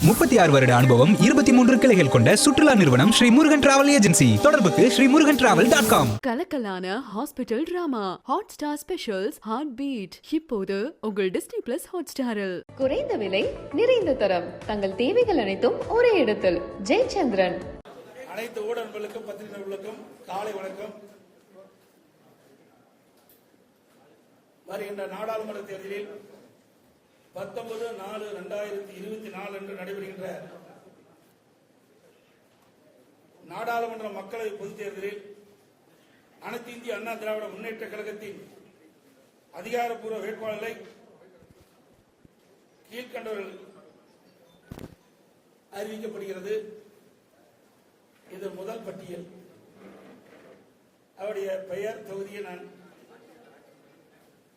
முப்பத்தி ஆறு வருட அனுபவம் இருபத்தி மூன்று கிளைகள் கொண்ட சுற்றுலா நிறுவனம் ஸ்ரீ முருகன் டிராவல் ஏஜென்சி தொடர்புக்கு Sri Murugan travel dot com. கலக்கலான hospital drama Hotstar specials heart beat இப்போது உங்கள் டிஸ்னி பிளஸ் ஹாட் ஸ்டாரில் குறைந்த விலை நிறைந்த தரம். தங்கள் தேவைகள் அனைத்தும் ஒரே இடத்தில். ஜெயச்சந்திரன். அனைத்து ஊடகங்களுக்கும் பத்திரிகைகளுக்கும் காலை வணக்கம். வருகின்ற நாடாளுமன்ற தேர்தலில் பத்தொன்பது நாலு ரெண்டாயிரத்தி இருபத்தி நாலு அன்று நடைபெறுகின்ற நாடாளுமன்ற மக்களவை பொதுத் தேர்தலில் அனைத்து இந்திய அண்ணா திராவிட முன்னேற்ற கழகத்தின் அதிகாரப்பூர்வ வேட்பாளர்களை கீழ்கண்டவர்கள் அறிவிக்கப்படுகிறது. இது முதல் பட்டியல். அவருடைய பெயர் தொகுதியை நான்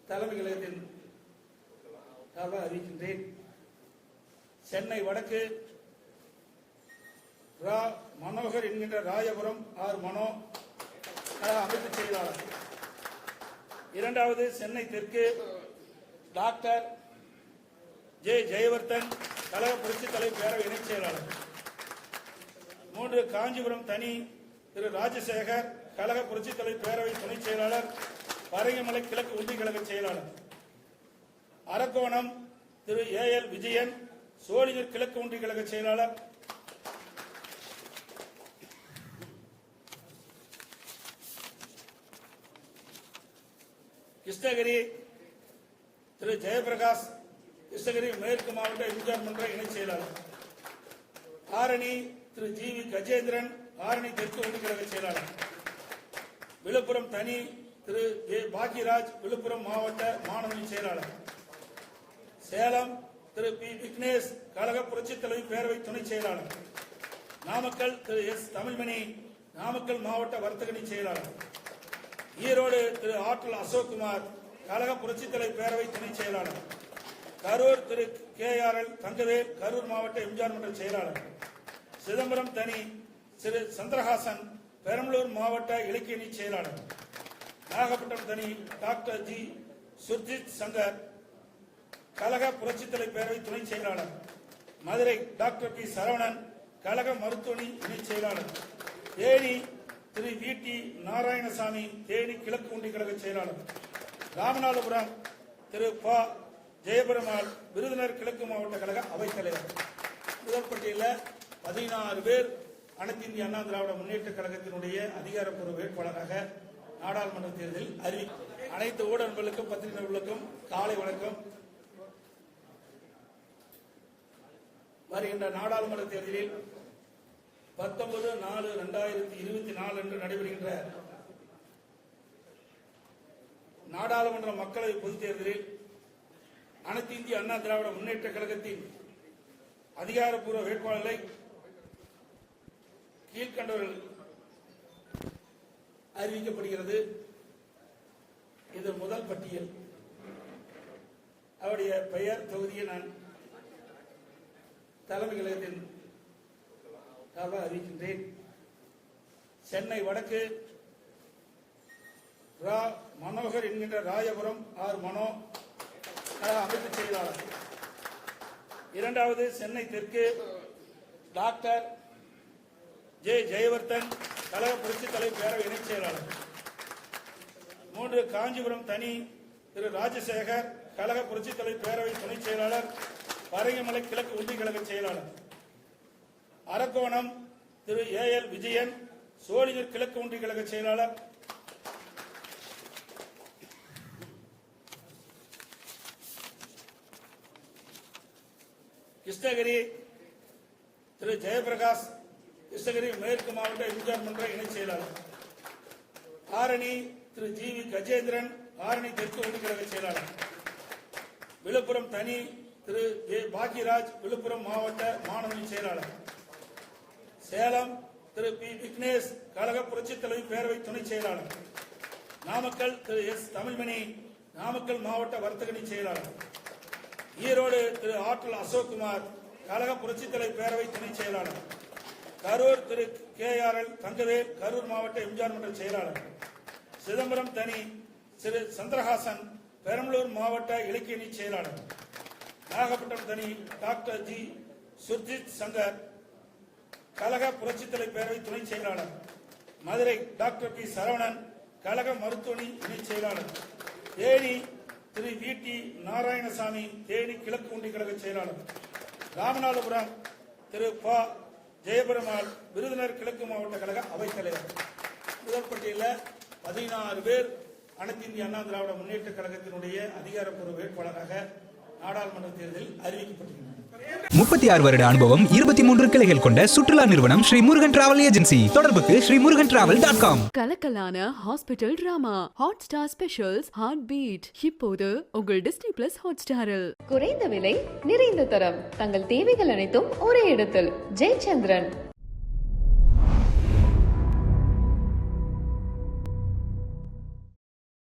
தலைமை கழகத்தின் சார்பாக அறிவிக்கின்றேன். சென்னை வடக்கு ரா மனோகர் என்கின்ற ராயபுரம் ஆர் மனோ அமைப்பு செயலாளர். இரண்டாவது சென்னை தெற்கு டாக்டர் ஜே ஜெயவர்தன் கழக புரட்சித் தலைவர் பேரவை இணைச் செயலாளர். மூன்று காஞ்சிபுரம் தனி திரு ராஜசேகர் கழக புரட்சித் தலைவர் பேரவை துணைச் செயலாளர் பரங்கிமலை கிழக்கு ஒன்றிய கழக செயலாளர். அரக்கோணம் திரு ஏ எல் விஜயன் சோழியர் கிழக்கு ஒன்றிய கழக செயலாளர். கிருஷ்ணகிரி திரு ஜெயபிரகாஷ் கிருஷ்ணகிரி மேற்கு மாவட்ட எம்ஜிஆர் மன்ற இணைச் செயலாளர். ஆரணி திரு ஜி வி கஜேந்திரன் ஆரணி தெற்கு ஒன்றிய கழக செயலாளர். விழுப்புரம் தனி திரு ஏ பாக்யராஜ் விழுப்புரம் மாவட்ட மாணவனி செயலாளர். சேலம் திரு பி. விக்னேஷ் கழக புரட்சி தலைவர் பேரவை துணை செயலாளர். நாமக்கல் திரு எஸ். தமிழ்மணி நாமக்கல் மாவட்ட வர்த்தகணி செயலாளர். ஈரோடு திரு ஆற்றல் அசோக்குமார் கழக புரட்சி தலைவர் பேரவை துணை செயலாளர். Karur Thiru K. R. L. Thangavel Karur மாவட்ட எம்ஜிஆர் மன்ற செயலாளர். சிதம்பரம் தனி திரு சந்திரஹாசன் பெரம்பலூர் மாவட்ட இலக்கியணி செயலாளர். நாகப்பட்டினம் தனி டாக்டர் ஜி. சுர்ஜித் சங்கர் கழக புரட்சித்தலை பேரவை துணை செயலாளர். Madurai doctor B. சரவணன் கழக மருத்துவணி இணை செயலாளர். தேனி திரு. வி. டி. நாராயணசாமி தேனி கிழக்கு ஒன்றிய கழக செயலாளர். ராமநாதபுரம் திரு. ப. ஜெயபெருமாள் விருதுநர் கிழக்கு மாவட்ட கழக அவைத்தலைவர் முதல் பட்டியலில் பதினாறு பேர் அனைத்து இந்திய அண்ணா திராவிட முன்னேற்ற கழகத்தினுடைய அதிகாரப்பூர்வ வேட்பாளராக நாடாளுமன்ற தேர்தலில் அறிவி அனைத்து ஊடகங்களுக்கும் பத்திரிகைகளுக்கும் காலை வணக்கம். வருகின்ற நாடாளுமன்ற தேர்தலில் பத்தொன்பது நாலு ரெண்டாயிரத்தி இருபத்தி நாலு அன்று நடைபெறுகின்ற நாடாளுமன்ற மக்களவை பொதுத் தேர்தலில் அனைத்து இந்திய அண்ணா திராவிட முன்னேற்ற கழகத்தின் அதிகாரப்பூர்வ வேட்பாளர்களை கீழ்கண்டவர்கள் அறிவிக்கப்படுகிறது. இது முதல் பட்டியல். அவருடைய பெயர் தொகுதியை நான் தலைமை கழகத்தின் சார்பாக அறிவிக்கின்றேன். சென்னை வடக்கு ரா மனோகர் என்கின்ற ராயபுரம் ஆர் மனோ அமைப்பு செயலாளர். இரண்டாவது சென்னை தெற்கு டாக்டர் ஜே ஜெயவர்தன் கழக புரட்சித் தலைவர் பேரவை இணைச் செயலாளர். மூன்று காஞ்சிபுரம் தனி திரு ராஜசேகர் கழக புரட்சித் தலைவர் பேரவை துணைச் செயலாளர் பரங்கிமலை கிழக்கு ஒன்றிய கழக செயலாளர். அரக்கோணம் திரு ஏ எல் விஜயன் சோழியர் கிழக்கு ஒன்றிய கழக செயலாளர். கிருஷ்ணகிரி திரு ஜெயபிரகாஷ் கிருஷ்ணகிரி மேற்கு மாவட்ட எம்ஜிஆர் மன்ற இணைச் செயலாளர். ஆரணி திரு ஜி வி கஜேந்திரன் ஆரணி தெற்கு ஒன்றிய கழக செயலாளர். விழுப்புரம் தனி திரு ஏ பாக்யராஜ் விழுப்புரம் மாவட்ட மாணவனி செயலாளர். சேலம் திரு பி. விக்னேஷ் கழக புரட்சித் தலைவர் பேரவை துணை செயலாளர். நாமக்கல் திரு எஸ். தமிழ்மணி நாமக்கல் மாவட்ட வர்த்தகணி செயலாளர். ஈரோடு திரு ஆற்றல் அசோக்குமார் கழக புரட்சித் தலைவர் பேரவை துணை செயலாளர். Karur Thiru K R L Thangavel Karur மாவட்ட எம்ஜிஆர் மன்ற செயலாளர். சிதம்பரம் தனி திரு சந்திரஹாசன் பெரம்பலூர் மாவட்ட இலக்கியணி செயலாளர். நாகப்பட்டினம் தனி டாக்டர் ஜி சுர்ஜித் சங்கர் கழக புரட்சித்தலை பேரவை துணை செயலாளர். மதுரை டாக்டர் பி சரவணன் கழக மருத்துவணி இணை செயலாளர். தேனி திரு வி டி நாராயணசாமி தேனி கிழக்கு ஒன்றிய கழக செயலாளர். ராமநாதபுரம் திரு ப. ஜெயபெருமாள் விருதுநர் கிழக்கு மாவட்ட கழக அவைத்தலைவர். முதல் பட்டியலில் பதினாறு பேர் அனைத்து இந்திய அண்ணா திராவிட முன்னேற்ற கழகத்தினுடைய அதிகாரப்பூர்வ வேட்பாளராக நாடாளுமன்ற தேர்தலில் அறிவிக்கப்பட்டுள்ளனர் முப்பத்தி ஆறு வருட அனுபவம் இருபத்தி மூன்று கிளைகள் கொண்ட சுற்றுலா நிறுவனம் ஸ்ரீ முருகன் டிராவல் ஏஜென்சி. தொடர்புக்கு Sri Murugan travel dot com. கலக்கலான hospital drama Hotstar specials heart beat இப்போது உங்கள் டிஸ்னி பிளஸ் ஹாட் ஸ்டாரில் குறைந்த விலை நிறைந்த தரம். தங்கள் தேவைகள் அனைத்தும் ஒரே இடத்தில். ஜெயச்சந்திரன்.